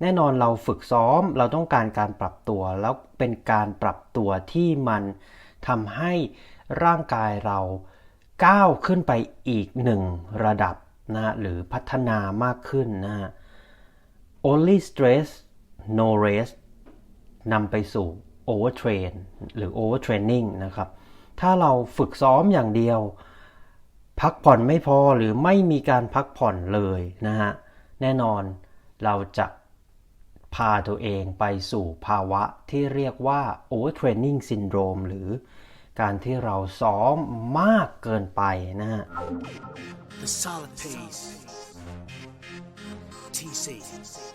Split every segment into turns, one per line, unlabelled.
แน่นอนเราฝึกซ้อมเราต้องการการปรับตัว แล้วเป็นการปรับตัวที่มันทำให้ร่างกายเราก้าวขึ้นไปอีกหนึ่งระดับนะหรือพัฒนามากขึ้นนะฮะ only stress no rest นำไปสู่ overtrain หรือ overtraining นะครับ ถ้าเราฝึกซ้อมอย่างเดียว พักผ่อนไม่พอหรือไม่มีการพักผ่อนเลยนะฮะ แน่นอนเราจะ พาตัวเองไปสู่ภาวะที่เรียกว่า overtraining syndrome หรือการที่เราซ้อมมากเกินไปนะฮะ
The solid pace. TC,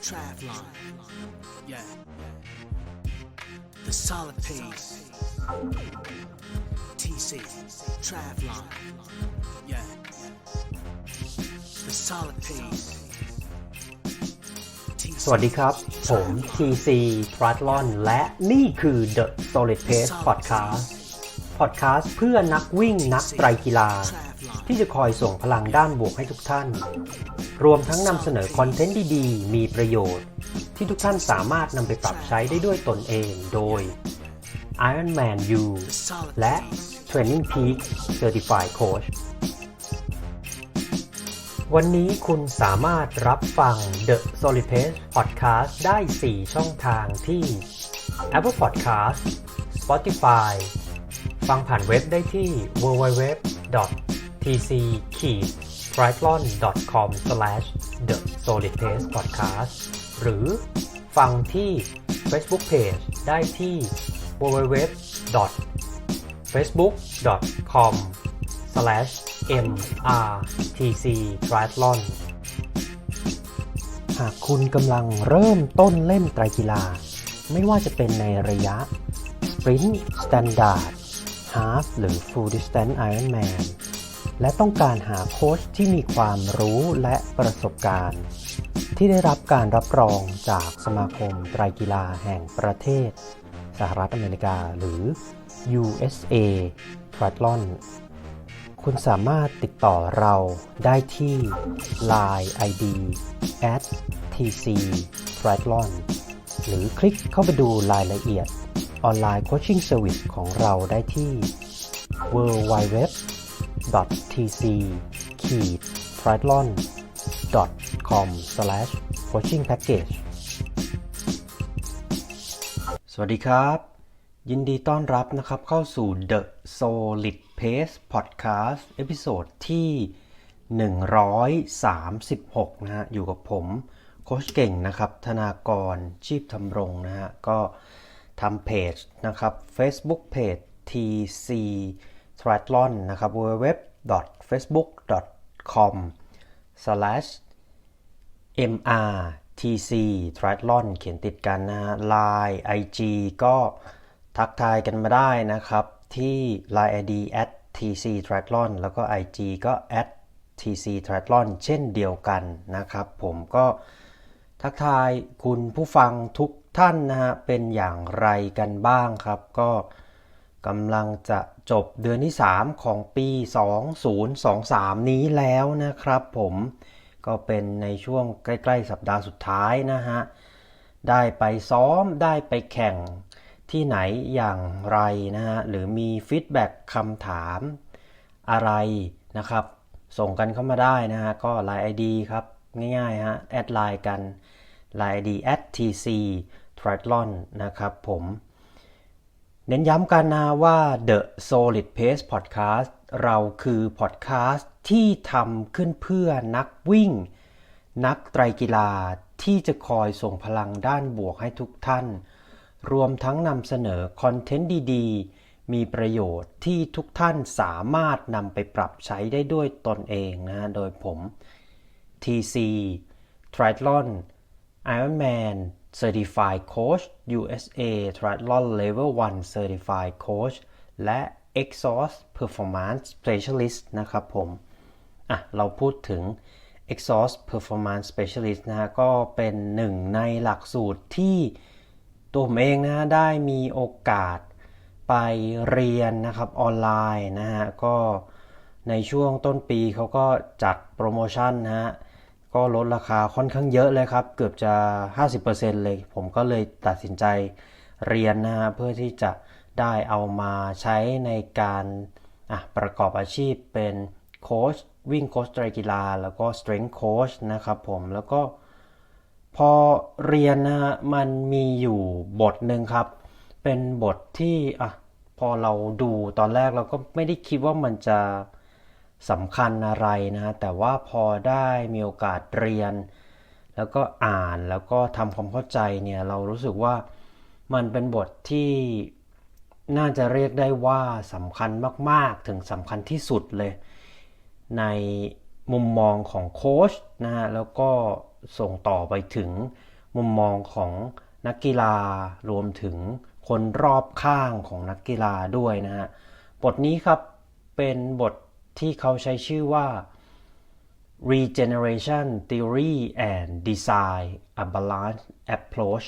Travlon. Yeah. The solid pace. TC, Travlon. Yeah. The solid pace.
สวัสดีครับ ผม TC Triathlon และนี่คือ The Solid Pace Podcast Podcast เพื่อนักวิ่งนักไตรกีฬา ที่จะคอยส่งพลังด้านบวกให้ทุกท่าน รวมทั้งนำเสนอคอนเทนต์ดีๆ มีประโยชน์ ที่ทุกท่านสามารถนำไปปรับใช้ได้ด้วยตนเองโดย Ironman U และ Training Peak Certified Coach วันนี้คุณสามารถรับฟัง The Solid Pace Podcast ได้ 4 ช่องทางที่ Apple Podcast Spotify ฟังผ่านเว็บได้ที่ www.tc-triathlon.com/the solid pace podcast หรือฟังที่ Facebook Page ได้ที่ www.facebook.com /mrtc triathlon หากคุณกำลังเริ่มต้นเล่นไตรกีฬา ไม่ว่าจะเป็นในระยะ Sprint Standard Half หรือ Full Distance Ironman และต้องการหาโค้ชที่มีความรู้และประสบการณ์ ที่ได้รับการรับรองจากสมาคมไตรกีฬาแห่งประเทศ สหรัฐอเมริกาหรือ USA Triathlon คุณสามารถติดต่อเราได้ที่ Line ID at tc triathlon หรือคลิกเข้าไปดูรายละเอียดออนไลน์โคชชิ่งเซอร์วิสของเราได้ที่ www tc triathlon com coaching package สวัสดีครับ ยินดีต้อนรับนะครับเข้าสู่ The Solid Pace Podcast เอพิโซดที่ 136 นะฮะ อยู่กับผมโคชเก่งนะครับ ธนากรชีพทำรงนะฮะ ก็ทำเพจนะครับ Facebook Page TC Triathlon นะครับ www.facebook.com slash MRTC Triathlon เขียนติดกันนะฮะ Line IG ก็ทักทายกันมาได้นะครับ ที่ Line ID at TC Triathlon แล้วก็ IG ก็ at TC Triathlon เช่นเดียวกันนะครับ ผมก็ทักทายคุณผู้ฟังทุกท่านนะฮะเป็นอย่างไรกันบ้างครับ ก็กำลังจะจบเดือนที่ 3 ของปี 2023 นี้แล้วนะครับผมก็เป็นในช่วงใกล้ ๆ สัปดาห์สุดท้ายนะฮะได้ไปซ้อมได้ไปแข่ง ที่ไหนอย่างไรนะฮะหรือมีฟีดแบ็กคำถามอะไรนะครับ ส่งกันเข้ามาได้นะฮะก็ Line ID ครับ ง่ายๆฮะแอดไลน์กัน Line ID at tc triathlon นะครับผมเน้นย้ำกันนะว่า The Solid Pace Podcast เราคือพอดแคสต์ที่ทำขึ้นเพื่อนักวิ่ง นักไตรกีฬาที่จะคอยส่งพลังด้านบวกให้ทุกท่าน รวมทั้งนำเสนอคอนเทนต์ดีๆ มีประโยชน์ที่ทุกท่านสามารถนำไปปรับใช้ได้ด้วยตนเองนะโดยผม TC Triathlon Ironman Certified Coach USA Triathlon Level 1 Certified Coach และ Exhaust Performance Specialist นะครับผมอะเราพูดถึง Exhaust Performance Specialist นะฮะก็เป็นหนึ่งในหลักสูตรที่ ตัวผมเองนะได้มีโอกาสไปเรียนนะครับออนไลน์นะฮะก็ในช่วงต้นปีเขาก็จัดโปรโมชั่นนะฮะก็ลดราคาค่อนข้างเยอะเลยครับ เกือบจะ 50%เลย ผมก็เลยตัดสินใจเรียนนะฮะเพื่อที่จะได้เอามาใช้ในการประกอบอาชีพเป็นโค้ชวิ่งโค้ชไตรกีฬา แล้วก็ strength coach นะครับผมแล้วก็ พอเรียนนะฮะมันมีอยู่บทหนึ่งครับ เป็นบทที่อะพอเราดูตอนแรกเราก็ไม่ได้คิดว่ามันจะสำคัญอะไรนะฮะแต่ว่าพอได้มีโอกาสเรียน แล้วก็อ่านแล้วก็ทำความเข้าใจเนี่ยเรารู้สึกว่ามันเป็นบทที่น่าจะเรียกได้ว่าสำคัญมาก ๆ ถึงสำคัญที่สุดเลย ในมุมมองของโค้ชนะฮะแล้วก็ ส่งต่อไปถึงมุมมองของนักกีฬารวมถึงคนรอบข้างของนักกีฬาด้วยนะฮะบทนี้ครับเป็นบทที่เขาใช้ชื่อว่า Regeneration Theory and Design a Balanced Approach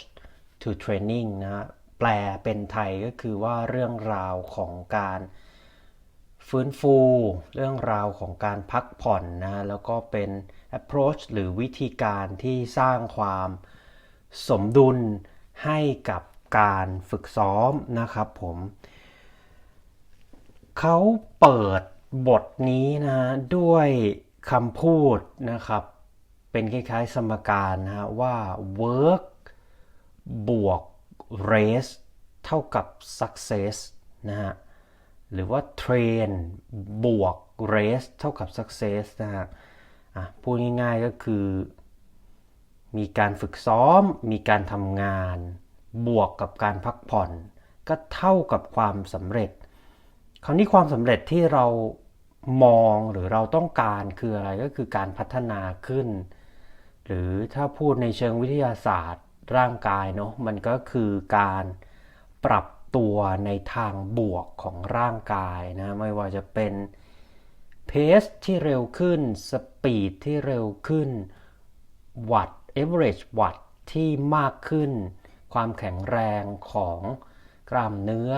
to Training นะฮะแปลเป็นไทยก็คือว่าเรื่องราวของการฟื้นฟู เรื่องราวของการพักผ่อนนะแล้วก็เป็น approach หรือวิธีการที่สร้างความสมดุลให้กับการฝึกซ้อมนะครับผมเขาเปิดบทนี้นะด้วยคำพูดนะครับ เป็นคล้ายๆสมการนะฮะว่า work บวก race เท่ากับ success นะฮะหรือว่า train บวก race เท่ากับ success นะฮะ อะพูดง่ายๆก็คือ มีการฝึกซ้อม มีการทำงาน บวกกับการพักผ่อน ก็เท่ากับความสำเร็จ คราวนี้ความสำเร็จที่เรามองหรือเราต้องการคืออะไรก็คือการพัฒนาขึ้น หรือถ้าพูดในเชิงวิทยาศาสตร์ร่างกายเนาะมันก็คือการปรับตัวในทางบวกของร่างกายนะไม่ว่าจะเป็น เพสที่เร็วขึ้น สปีดที่เร็วขึ้น วัตต์ average วัตต์ที่มากขึ้น ความแข็งแรงของกล้ามเนื้อ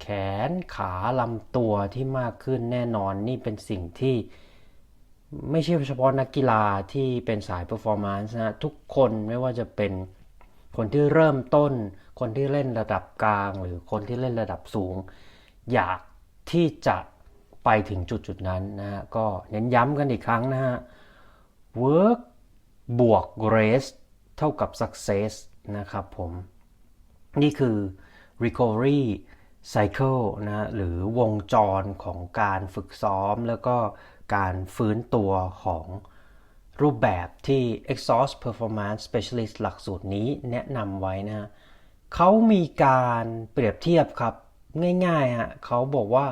แขนขาลำตัวที่มากขึ้นแน่นอนนี่เป็นสิ่งที่ไม่ใช่เฉพาะนักกีฬาที่เป็นสาย performance นะทุกคนไม่ว่าจะเป็นคนที่เริ่มต้น คนที่เล่นระดับกลาง หรือคนที่เล่นระดับสูง อยากที่จะ ไปถึงจุดจุดๆนั้นนะฮะก็เน้นย้ำกันอีกครั้งนะฮะ work บวก race เท่ากับ success นะครับผม นี่คือ recovery cycle นะหรือวงจรของการฝึกซ้อม แล้วก็การฟื้นตัวของรูปแบบที่ Exhaust Performance Specialist หลักสูตรนี้แนะนำไว้นะเขามีการเปรียบเทียบครับ ง่ายๆฮะเขาบอกว่า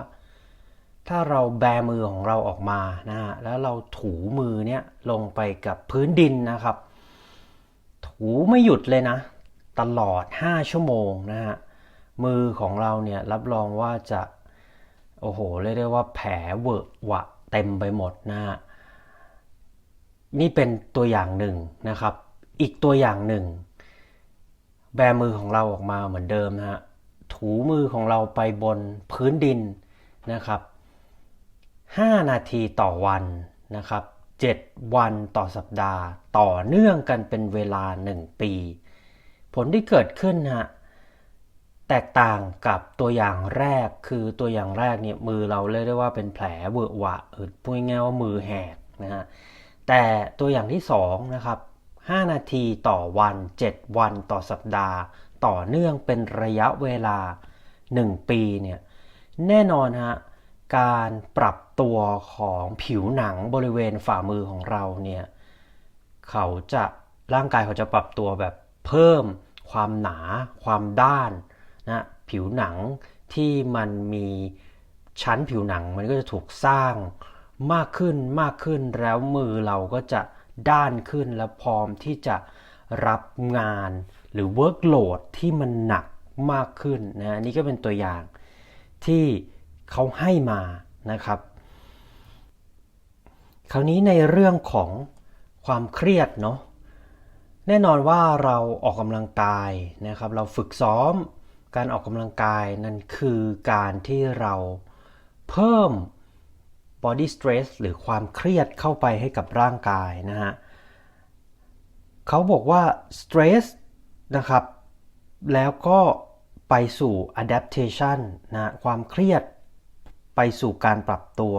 ถ้าเราแบมือของเราออกมานะฮะแล้วเราถูมือเนี่ยลงไปกับพื้นดินนะครับ ถูไม่หยุดเลยนะ ตลอด 5 ชั่วโมงนะฮะมือของเราเนี่ยรับรองว่าจะโอ้โหเรียกได้ว่าแผลเวอะหวะเต็มไปหมดนะฮะนี่เป็นตัวอย่างหนึ่งนะครับ อีกตัวอย่างหนึ่ง แบมือของเราออกมาเหมือนเดิมนะฮะถูมือของเราไปบนพื้นดินนะครับ 5 นาทีต่อวันนะครับ 7 วันต่อสัปดาห์ ต่อเนื่องกันเป็นเวลา 1 ปี ผลที่เกิดขึ้นฮะแตกต่างกับตัวอย่างแรกคือตัวอย่างแรกเนี่ยมือเราเรียกได้ว่าเป็นแผลเวอะหวะเออพูดง่ายๆว่ามือแหกนะฮะแต่ตัวอย่างที่2นะครับ 5 นาทีต่อวัน 7 วันต่อสัปดาห์ ต่อเนื่องเป็นระยะเวลา 1 ปีเนี่ยแน่นอนฮะ การปรับตัวของผิวหนังบริเวณฝ่ามือของเราเนี่ยเขาจะร่างกายเขาจะปรับตัวแบบเพิ่มความหนาความด้านนะผิวหนังที่มันมีชั้นผิวหนังมันก็จะถูกสร้างมากขึ้นมากขึ้นแล้วมือเราก็จะด้านขึ้นและพร้อมที่จะรับงานหรือ workload ที่มันหนักมากขึ้นนะนี่ก็เป็นตัวอย่างที่ เขาให้มานะครับ คราวนี้ในเรื่องของความเครียดเนาะแน่นอนว่าเราออกกำลังกายนะครับ เราฝึกซ้อมการออกกำลังกายนั่นคือการที่เราเพิ่ม body stress หรือความเครียดเข้าไปให้กับร่างกายนะฮะเขาบอกว่า stress นะครับ แล้วก็ไปสู่ adaptation นะความเครียด ไปสู่การปรับตัว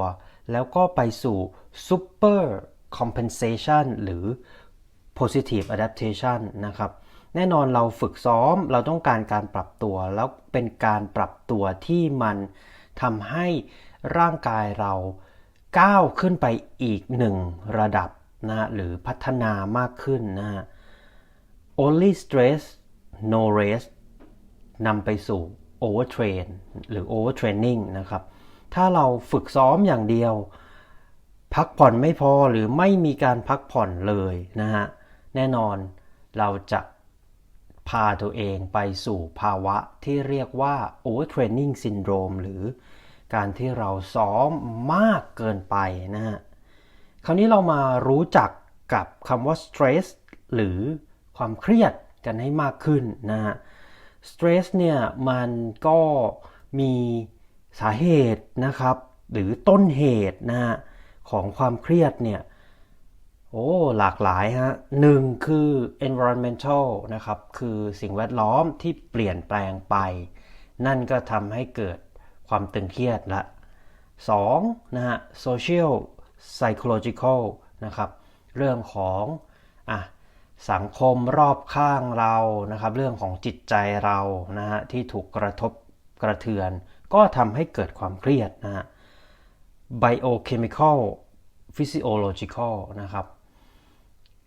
แล้วก็ไปสู่ super compensation หรือ positive adaptation นะครับ แน่นอนเราฝึกซ้อมเราต้องการการปรับตัว แล้วเป็นการปรับตัวที่มันทำให้ร่างกายเราก้าวขึ้นไปอีกหนึ่งระดับนะหรือพัฒนามากขึ้นนะฮะ only stress no rest นำไปสู่ overtrain หรือ overtraining นะครับ ถ้าเราฝึกซ้อมอย่างเดียว พักผ่อนไม่พอหรือไม่มีการพักผ่อนเลยนะฮะแน่นอนเราจะพาตัวเองไปสู่ภาวะที่เรียกว่า overtraining syndrome หรือการที่เราซ้อมมากเกินไปนะฮะคราวนี้เรามารู้จักกับคำว่า stress หรือความเครียดกันให้มากขึ้นนะฮะ stress เนี่ยมันก็มี สาเหตุนะครับ หรือต้นเหตุนะฮะของความเครียดเนี่ยโอ้หลากหลายฮะหนึ่งคือ environmental นะครับคือสิ่งแวดล้อมที่เปลี่ยนแปลงไป นั่นก็ทำให้เกิดความตึงเครียดละสองนะฮะ social psychological นะครับเรื่องของอะสังคมรอบข้างเรานะครับ เรื่องของจิตใจเรานะฮะที่ถูกกระทบกระเทือน ก็ทำให้เกิดความเครียดนะฮะ biochemical physiological นะครับ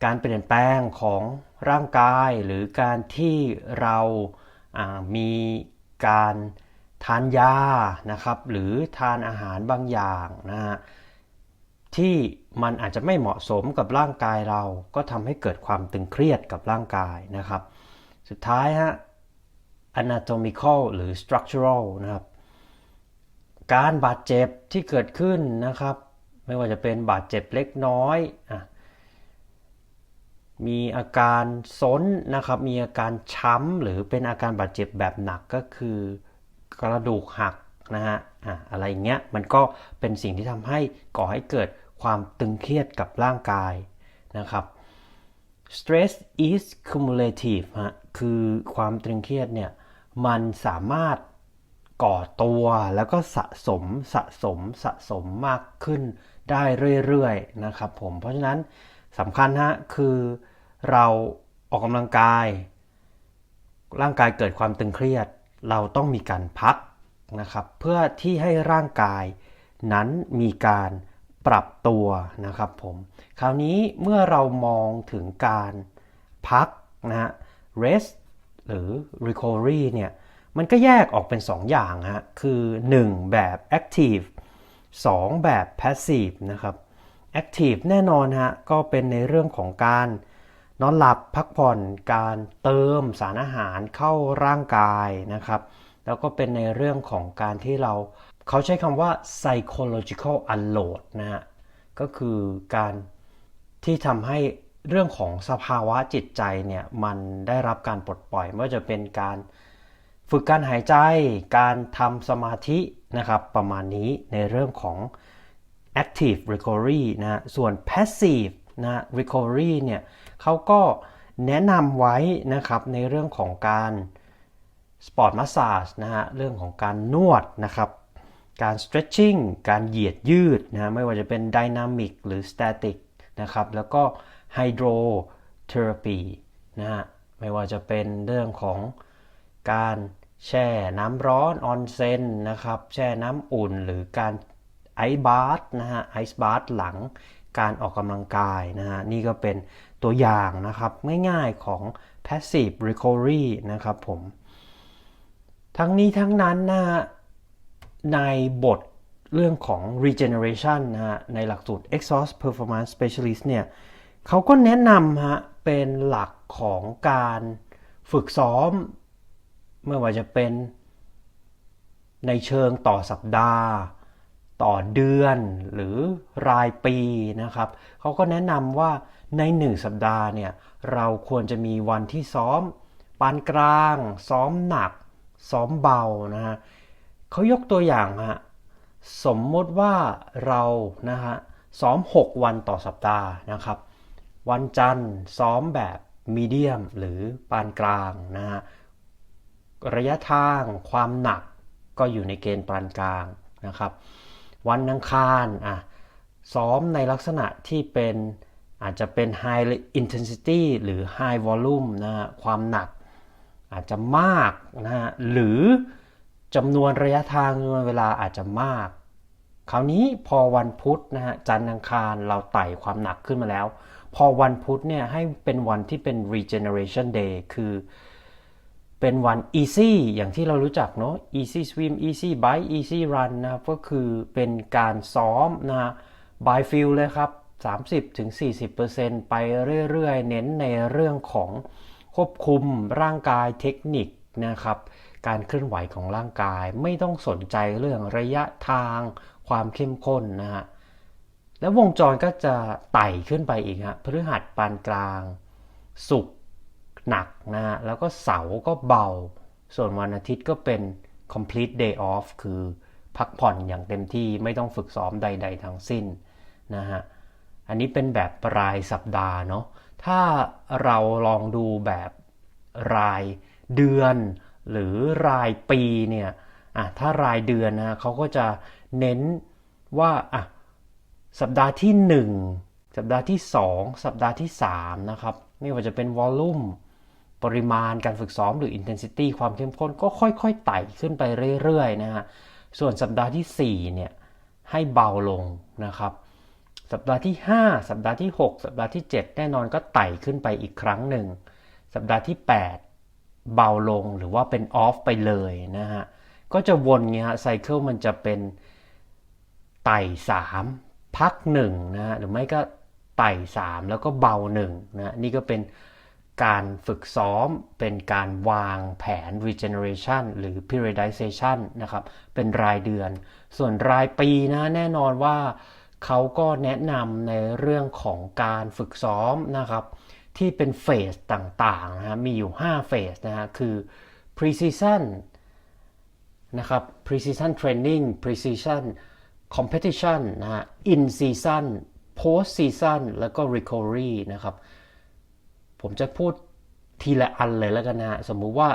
การเปลี่ยนแปลงของร่างกายหรือการที่เราามีการทานยานะครับ หรือทานอาหารบางอย่างนะฮะที่มันอาจจะไม่เหมาะสมกับร่างกายเรา ก็ทำให้เกิดความตึงเครียดกับร่างกายนะครับ สุดท้ายฮะ anatomical หรือ structural นะครับ การบาดเจ็บที่เกิดขึ้นนะครับ ไม่ว่าจะเป็นบาดเจ็บเล็กน้อยอมีอาการซนนะครับ มีอาการช้ำหรือเป็นอาการบาดเจ็บแบบหนักก็คือกระดูกหักนะฮะอะอะไรเงี้ยมันก็เป็นสิ่งที่ทำให้ก่อให้เกิดความตึงเครียดกับร่างกายนะครับ stress is cumulative ฮะคือความตึงเครียดเนี่ยมันสามารถ ก่อตัวแล้วก็สะสมสะสมสะสมมากขึ้นได้เรื่อยๆนะครับผมเพราะฉะนั้นสำคัญฮะคือเราออกกำลังกาย ร่างกายเกิดความตึงเครียด เราต้องมีการพักนะครับ เพื่อที่ให้ร่างกายนั้นมีการปรับตัวนะครับผมคราวนี้เมื่อเรามองถึงการพักนะฮะ rest หรือ recovery เนี่ย มันก็แยกออกเป็น 2 อย่างฮะ คือ 1 แบบ active 2 แบบ passive นะครับ active แน่นอนฮะ ก็เป็นในเรื่องของการนอนหลับพักผ่อนการเติมสารอาหารเข้าร่างกายนะครับ แล้วก็เป็นในเรื่องของการที่เราเขาใช้คำว่า psychological unload นะฮะ ก็คือการที่ทำให้เรื่องของสภาวะจิตใจเนี่ย มันได้รับการปลดปล่อยไม่ว่าจะเป็นการ ฝึกการหายใจ การทำสมาธินะครับประมาณนี้ในเรื่องของ active recovery นะฮะส่วน passive นะ recovery เนี่ยเขาก็แนะนำไว้นะครับในเรื่องของการ sport massage นะฮะเรื่องของการนวดนะครับ การ stretching การเหยียดยืดนะไม่ว่าจะเป็น dynamic หรือ static นะครับแล้วก็ hydrotherapy นะฮะไม่ว่าจะเป็นเรื่องของการ แช่น้ำร้อนออนเซนนะครับ แช่น้ำอุ่นหรือการไอซ์บาร์นะฮะไอซ์บาร์หลังการออกกำลังกายนะฮะนี่ก็เป็นตัวอย่างนะครับง่ายๆของ passive recovery นะครับผม ทั้งนี้ทั้งนั้นนะฮะในบทเรื่องของ regeneration นะฮะในหลักสูตร exhaust performance specialist เนี่ยเขาก็แนะนำฮะเป็นหลักของการฝึกซ้อม ไม่ว่าจะเป็นในเชิงต่อสัปดาห์ ต่อเดือนหรือรายปีนะครับ เขาก็แนะนำว่าใน 1 สัปดาห์เนี่ยเราควรจะมีวันที่ซ้อมปานกลาง ซ้อมหนัก ซ้อมเบานะฮะเขายกตัวอย่างฮะสมมติว่าเรานะฮะซ้อม 6 วันต่อสัปดาห์นะครับ วันจันทร์ซ้อมแบบมีเดียมหรือปานกลางนะฮะ ระยะทางความหนักก็อยู่ในเกณฑ์ปานกลางนะครับ วันอังคารอะซ้อมในลักษณะที่เป็นอาจจะเป็น high intensity หรือ high volume นะฮะความหนักอาจจะมากนะฮะหรือจำนวนระยะทางจำนวนเวลาอาจจะมาก คราวนี้พอวันพุธนะฮะจันทร์อังคารเราไต่ความหนักขึ้นมาแล้ว พอวันพุธเนี่ยให้เป็นวันที่เป็น regeneration day คือ เป็นวัน easy อย่างที่เรารู้จักเนาะ easy swim easy bike easy run นะครับ ก็คือเป็นการซ้อมนะ by feel เลยครับ 30-40%ไปเรื่อยๆ เน้นในเรื่องของควบคุมร่างกายเทคนิคนะครับ การเคลื่อนไหวของร่างกายไม่ต้องสนใจเรื่องระยะทางความเข้มข้นนะฮะ แล้ววงจรก็จะไต่ขึ้นไปอีกฮะพฤหัสปานกลางศุก หนักนะฮะแล้วก็เสาร์ก็เบา ส่วนวันอาทิตย์ก็เป็น complete day off คือพักผ่อนอย่างเต็มที่ไม่ต้องฝึกซ้อมใด ๆ ทั้งสิ้นนะฮะอันนี้เป็นแบบรายสัปดาห์เนาะถ้าเราลองดูแบบรายเดือน หรือรายปีเนี่ยอะถ้ารายเดือนนะเขาก็จะเน้นว่าอะสัปดาห์ที่ 1 สัปดาห์ที่ 2 สัปดาห์ที่3นะครับไม่ว่าจะเป็นวอลลุ่ม ปริมาณการฝึกซ้อมหรือ intensity ความเข้มข้นก็ค่อยๆไต่ขึ้นไปเรื่อยๆนะฮะส่วนสัปดาห์ที่4เนี่ยให้เบาลงนะครับ สัปดาห์ที่ 5 สัปดาห์ที่ 6 สัปดาห์ที่ 7 แน่นอนก็ไต่ขึ้นไปอีกครั้งหนึ่ง สัปดาห์ที่ 8 เบาลงหรือว่าเป็นออฟไปเลยนะฮะก็จะวนเงี้ยฮะไซเคิลมันจะเป็นไต่สามพักหนึ่งนะฮะหรือไม่ก็ไต่สามแล้วก็เบาหนึ่งนะนี่ก็เป็น การฝึกซ้อมเป็นการวางแผน regeneration หรือ periodization นะครับ เป็นรายเดือน ส่วนรายปีนะแน่นอนว่าเขาก็แนะนำในเรื่องของการฝึกซ้อมนะครับ ที่เป็นเฟสต่างๆนะฮะมีอยู่ 5 เฟสนะฮะคือ pre-season นะครับ precision training precision competition นะฮะ in season post season แล้วก็ recovery นะครับ ผมจะพูดทีละอันเลยแล้วกันนะฮะสมมุติว่า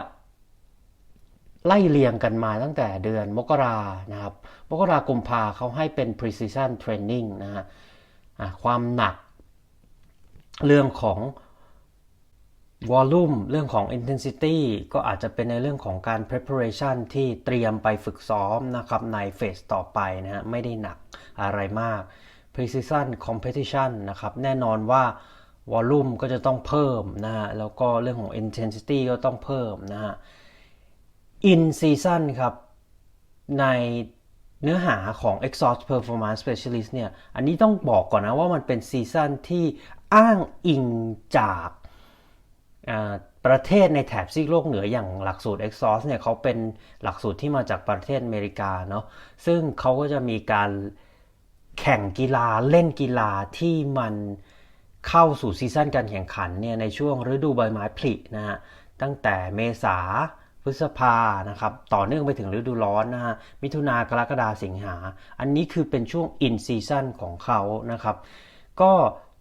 ไล่เรียงกันมาตั้งแต่เดือนมกรานะครับ มกรากุมภาเขาให้เป็น precision training นะฮะอะความหนัก เรื่องของวอลลุ่มเรื่องของ intensity ก็อาจจะเป็นในเรื่องของการ preparation ที่เตรียมไปฝึกซ้อมนะครับในเฟสต่อไปนะฮะไม่ได้หนักอะไรมาก precision competition นะครับ แน่นอนว่า วอลลุ่มก็จะต้องเพิ่มนะฮะ แล้วก็เรื่องของ intensity ก็ต้องเพิ่มนะฮะ in season ครับ ในเนื้อหาของ Exhaust Performance Specialist เนี่ย อันนี้ต้องบอกก่อนนะว่ามันเป็นซีซั่นที่อ้างอิงจากประเทศในแถบซีกโลกเหนืออย่างหลักสูตร Exhaust เนี่ยเขาเป็นหลักสูตรที่มาจากประเทศอเมริกาเนาะ ซึ่งเขาก็จะมีการแข่งกีฬาเล่นกีฬาที่มัน เข้าสู่ซีซั่นการแข่งขันเนี่ยในช่วงฤดูใบไม้ผลินะฮะตั้งแต่เมษาพฤษภานะครับต่อเนื่องไปถึงฤดูร้อนนะฮะมิถุนากรกฎาสิงหา อันนี้คือเป็นช่วง in season ของเขานะครับ ก็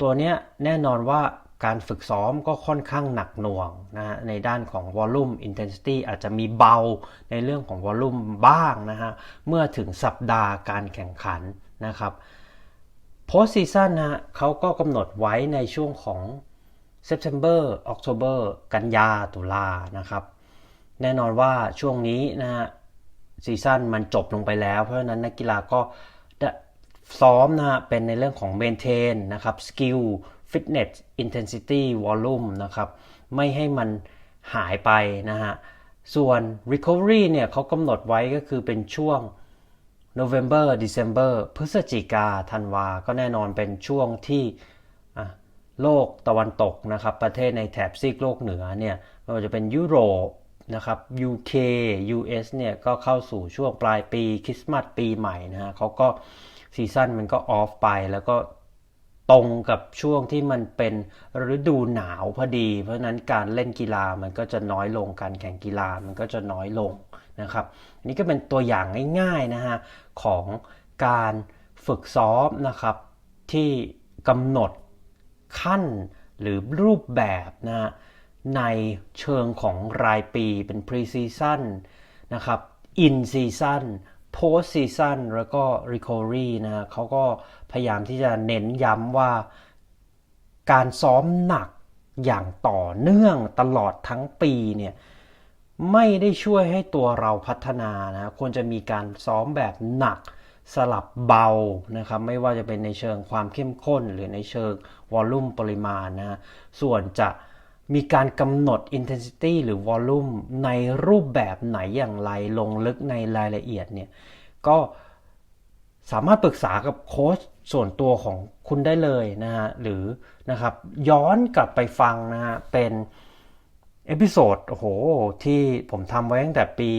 ตัวเนี้ยแน่นอนว่าการฝึกซ้อมก็ค่อนข้างหนักหน่วงนะฮะในด้านของ volume intensity อาจจะมีเบาในเรื่องของ volume บ้างนะฮะเมื่อถึงสัปดาห์การแข่งขันนะครับ post season นะฮะเขาก็กำหนดไว้ในช่วงของ September October กันยาตุลานะครับ แน่นอนว่าช่วงนี้นะฮะซีซั่นมันจบลงไปแล้ว เพราะฉะนั้นนักกีฬาก็ซ้อมนะฮะเป็นในเรื่องของ maintain นะครับ skill fitness intensity volume นะครับไม่ให้มันหายไปนะฮะส่วน recovery เนี่ยเขากำหนดไว้ก็คือเป็นช่วง November December พฤศจิกาธันวา ก็แน่นอนเป็นช่วงที่โลกตะวันตกนะครับ ประเทศในแถบซีกโลกเหนือเนี่ยไม่ว่าจะเป็นยุโรปนะครับ UK US เนี่ยก็เข้าสู่ช่วงปลายปีคริสต์มาสปีใหม่นะฮะเขาก็ซีซั่นมันก็ออฟไปแล้วก็ ตรงกับช่วงที่มันเป็นฤดูหนาวพอดี เพราะนั้นการเล่นกีฬามันก็จะน้อยลงการแข่งกีฬามันก็จะน้อยลงนะครับอันนี้ก็เป็นตัวอย่างง่ายๆนะฮะของการฝึกซ้อมนะครับที่กำหนดขั้นหรือรูปแบบนะฮะในเชิงของรายปีเป็น pre season นะครับ in season post season แล้วก็ recovery นะเขาก็พยายามที่จะเน้นย้ำว่าการซ้อมหนักอย่างต่อเนื่องตลอดทั้งปีเนี่ยไม่ได้ช่วยให้ตัวเราพัฒนานะควรจะมีการซ้อมแบบหนักสลับเบานะครับไม่ว่าจะเป็นในเชิงความเข้มข้น หรือในเชิงวอลลุ่มปริมาณนะส่วนจะ มีการกำหนด intensity หรือ volume ในรูปแบบไหนอย่างไรลงลึกในรายละเอียดเนี่ยก็สามารถปรึกษากับโค้ชส่วนตัวของคุณได้เลยนะฮะหรือนะครับย้อนกลับไปฟังนะฮะเป็นเอพิโซดโอ้โหที่ผมทำไว้ตั้งแต่ปี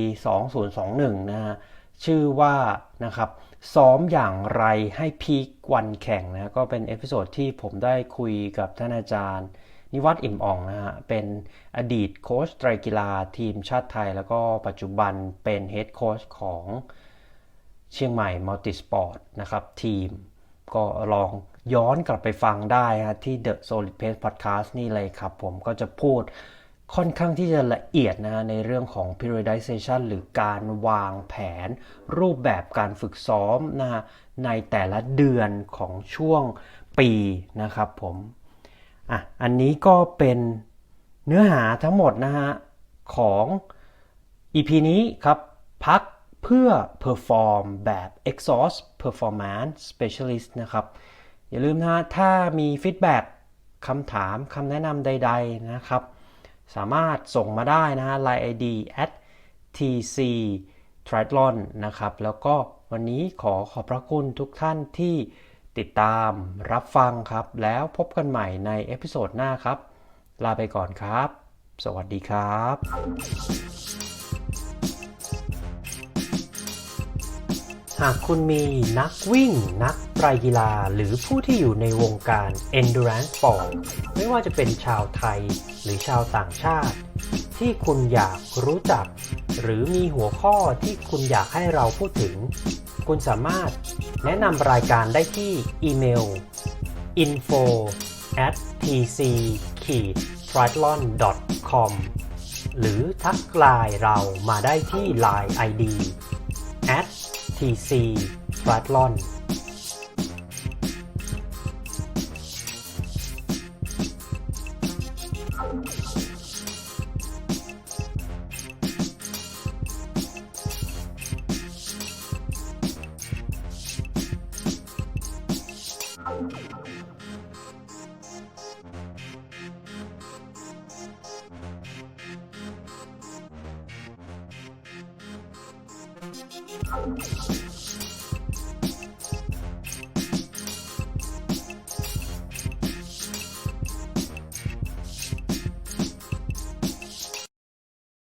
2021 นะฮะชื่อว่านะครับซ้อมอย่างไรให้พีควันแข่งนะก็เป็นเอพิโซดที่ผมได้คุยกับท่านอาจารย์ นิวัฒน์อิ่มอ่องนะฮะเป็นอดีตโค้ชไตรกีฬาทีมชาติไทย แล้วก็ปัจจุบันเป็นเฮดโค้ชของเชียงใหม่มัลติสปอร์ตนะครับทีม ก็ลองย้อนกลับไปฟังได้ฮะที่ The Solid Pace Podcast นี่เลยครับ ผมก็จะพูดค่อนข้างที่จะละเอียดนะฮะในเรื่องของ periodization หรือการวางแผน รูปแบบการฝึกซ้อมนะในแต่ละเดือนของช่วงปีนะครับผม อะอันนี้ก็เป็นเนื้อหาทั้งหมดนะฮะของ EP นี้ครับพักเพื่อ perform แบบ exhaust performance specialist นะครับ อย่าลืมนะถ้ามีฟีดแบ็กคำถามคำแนะนำใด ๆนะครับ สามารถส่งมาได้นะฮะ line ID at tc triathlon นะครับ แล้วก็วันนี้ขอขอบพระคุณทุกท่านที่ ติดตามรับฟังครับ แล้วพบกันใหม่ในเอพิโซดหน้าครับ ลาไปก่อนครับ สวัสดีครับหากคุณมีนักวิ่ง นักไตรกีฬา หรือผู้ที่อยู่ในวงการ endurance sport ไม่ว่าจะเป็นชาวไทยหรือชาวต่างชาติ ที่คุณอยากรู้จัก หรือมีหัวข้อที่คุณอยากให้เราพูดถึง คุณสามารถแนะนำรายการได้ที่อีเมล info at tc t r i a t l o n com หรือทักไลน์เรามาได้ที่ Line ID at tc t
r i a t l o n